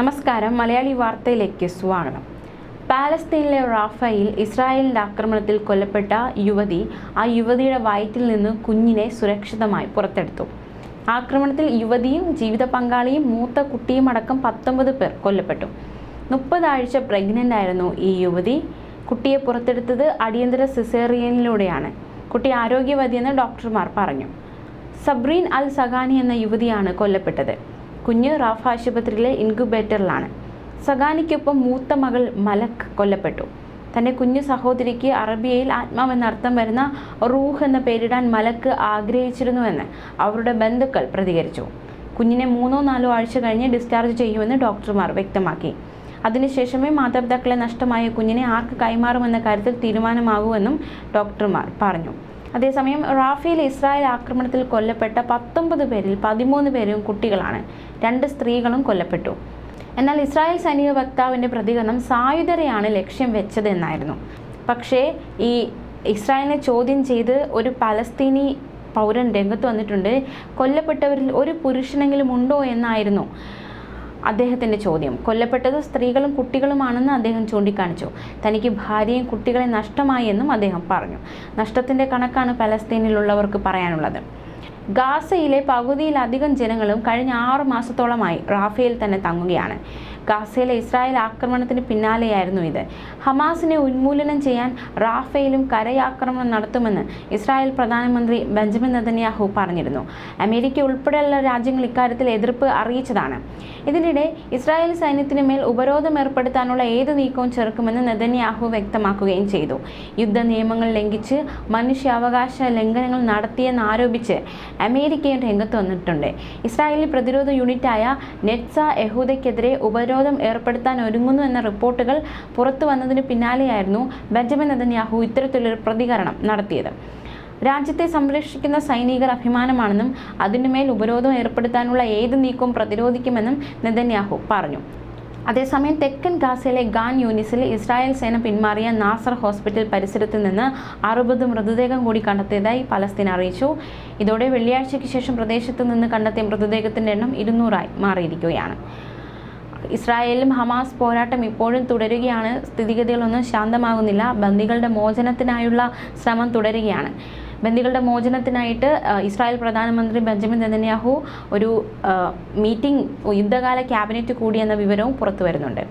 നമസ്കാരം. മലയാളി വാർത്തയിലേക്ക് സ്വാഗതം. പാലസ്തീനിലെ റാഫയിൽ ഇസ്രായേലിന്റെ ആക്രമണത്തിൽ കൊല്ലപ്പെട്ട യുവതി ആ യുവതിയുടെ വയറ്റിൽ നിന്ന് കുഞ്ഞിനെ സുരക്ഷിതമായി പുറത്തെടുത്തു. ആക്രമണത്തിൽ യുവതിയും ജീവിത പങ്കാളിയും മൂത്ത കുട്ടിയും അടക്കം പത്തൊമ്പത് പേർ കൊല്ലപ്പെട്ടു. മുപ്പതാഴ്ച പ്രഗ്നന്റ് ആയിരുന്നു ഈ യുവതി. കുട്ടിയെ പുറത്തെടുത്തത് അടിയന്തര സിസേറിയനിലൂടെയാണ് കുട്ടി ആരോഗ്യവതിയെന്ന് ഡോക്ടർമാർ പറഞ്ഞു. സബ്രീൻ അൽ സഗാനി എന്ന യുവതിയാണ് കൊല്ലപ്പെട്ടത്. കുഞ്ഞ് റാഫ് ആശുപത്രിയിലെ ഇൻക്യുബേറ്ററിലാണ്. സഗാനിക്കൊപ്പം മൂത്ത മകൾ മലക് കൊല്ലപ്പെട്ടു. തന്റെ കുഞ്ഞു സഹോദരിക്ക് അറബിയയിൽ ആത്മാവെന്നർത്ഥം വരുന്ന റൂഹ് എന്ന പേരിടാൻ മലക്ക് ആഗ്രഹിച്ചിരുന്നുവെന്ന് അവരുടെ ബന്ധുക്കൾ പ്രതികരിച്ചു. കുഞ്ഞിനെ മൂന്നോ നാലോ ആഴ്ച കഴിഞ്ഞ് ഡിസ്ചാർജ് ചെയ്യുമെന്ന് ഡോക്ടർമാർ വ്യക്തമാക്കി. അതിനുശേഷമേ മാതാപിതാക്കളെ നഷ്ടമായ കുഞ്ഞിനെ ആർക്ക് കൈമാറുമെന്ന കാര്യത്തിൽ തീരുമാനമാകൂവെന്നും ഡോക്ടർമാർ പറഞ്ഞു. അതേസമയം റാഫേൽ ഇസ്രായേൽ ആക്രമണത്തിൽ കൊല്ലപ്പെട്ട പത്തൊമ്പത് പേരിൽ പതിമൂന്ന് പേരും കുട്ടികളാണ്. രണ്ട് സ്ത്രീകളും കൊല്ലപ്പെട്ടു. എന്നാൽ ഇസ്രായേൽ സൈനിക വക്താവിന്റെ പ്രതികരണം സായുധരെയാണ് ലക്ഷ്യം വെച്ചതെന്നായിരുന്നു. പക്ഷേ ഈ ഇസ്രായേലിനെ ചോദ്യം ചെയ്ത് ഒരു പലസ്തീനി പൗരൻ രംഗത്ത് വന്നിട്ടുണ്ട്. കൊല്ലപ്പെട്ടവരിൽ ഒരു പുരുഷനെങ്കിലും ഉണ്ടോ എന്നായിരുന്നു അദ്ദേഹത്തിന്റെ ചോദ്യം. കൊല്ലപ്പെട്ടത് സ്ത്രീകളും കുട്ടികളുമാണെന്ന് അദ്ദേഹം ചൂണ്ടിക്കാണിച്ചു. തനിക്ക് ഭാര്യയും കുട്ടികളെ നഷ്ടമായി എന്നും അദ്ദേഹം പറഞ്ഞു. നഷ്ടത്തിന്റെ കണക്കാണ് പലസ്തീനിലുള്ളവർക്ക് പറയാനുള്ളത്. ഗാസയിലെ പകുതിയിലധികം ജനങ്ങളും കഴിഞ്ഞ ആറു മാസത്തോളമായി റാഫേൽ തന്നെ തങ്ങുകയാണ്. ഗാസയിലെ ഇസ്രായേൽ ആക്രമണത്തിന് പിന്നാലെയായിരുന്നു ഇത്. ഹമാസിനെ ഉന്മൂലനം ചെയ്യാൻ റാഫേലും കരയാക്രമണം നടത്തുമെന്ന് ഇസ്രായേൽ പ്രധാനമന്ത്രി ബെഞ്ചമിൻ നദന്യാഹു പറഞ്ഞിരുന്നു. അമേരിക്ക ഉൾപ്പെടെയുള്ള രാജ്യങ്ങൾ ഇക്കാര്യത്തിൽ എതിർപ്പ് അറിയിച്ചതാണ്. ഇതിനിടെ ഇസ്രായേൽ സൈന്യത്തിന് മേൽ ഉപരോധം ഏർപ്പെടുത്താനുള്ള ഏത് നീക്കവും ചെറുക്കുമെന്ന് നദന്യാഹു വ്യക്തമാക്കുകയും ചെയ്തു. യുദ്ധ നിയമങ്ങൾ ലംഘിച്ച് മനുഷ്യാവകാശ ലംഘനങ്ങൾ നടത്തിയെന്ന് ആരോപിച്ച് അമേരിക്കയും രംഗത്ത് വന്നിട്ടുണ്ട്. ഇസ്രായേലി പ്രതിരോധ യൂണിറ്റായ നെറ്റ്സ യഹൂദയ്ക്കെതിരെ ഉപരോധം ഏർപ്പെടുത്താൻ ഒരുങ്ങുന്നു എന്ന റിപ്പോർട്ടുകൾ പുറത്തു വന്നതിന് പിന്നാലെയായിരുന്നു ബെഞ്ചമിൻ നെതന്യാഹു ഇത്തരത്തിലൊരു പ്രതികരണം നടത്തിയത്. രാജ്യത്തെ സംരക്ഷിക്കുന്ന സൈനികർ അഭിമാനമാണെന്നും അതിനുമേൽ ഉപരോധം ഏർപ്പെടുത്താനുള്ള ഏത് നീക്കവും പ്രതിരോധിക്കുമെന്നും നെതന്യാഹു പറഞ്ഞു. അതേസമയം തെക്കൻ ഗാസയിലെ ഗാൻ യൂനിസിൽ ഇസ്രായേൽ സേന പിന്മാറിയ നാസർ ഹോസ്പിറ്റൽ പരിസരത്ത് നിന്ന് അറുപത് മൃതദേഹം കൂടി കണ്ടെത്തിയതായി പലസ്തീൻ അറിയിച്ചു. ഇതോടെ വെള്ളിയാഴ്ചയ്ക്ക് ശേഷം പ്രദേശത്ത് നിന്ന് കണ്ടെത്തിയ മൃതദേഹത്തിന്റെ എണ്ണം ഇരുന്നൂറായി മാറിയിരിക്കുകയാണ്. ഇസ്രായേലും ഹമാസ് പോരാട്ടം ഇപ്പോഴും തുടരുകയാണ്. സ്ഥിതിഗതികളൊന്നും ശാന്തമാകുന്നില്ല. ബന്ദികളുടെ മോചനത്തിനായുള്ള ശ്രമം തുടരുകയാണ്. ബന്ദികളുടെ മോചനത്തിനായിട്ട് ഇസ്രായേൽ പ്രധാനമന്ത്രി ബെഞ്ചമിൻ നെതന്യാഹു ഒരു മീറ്റിംഗ് യുദ്ധകാല ക്യാബിനറ്റ് കൂടിയെന്ന വിവരവും പുറത്തു വരുന്നുണ്ട്.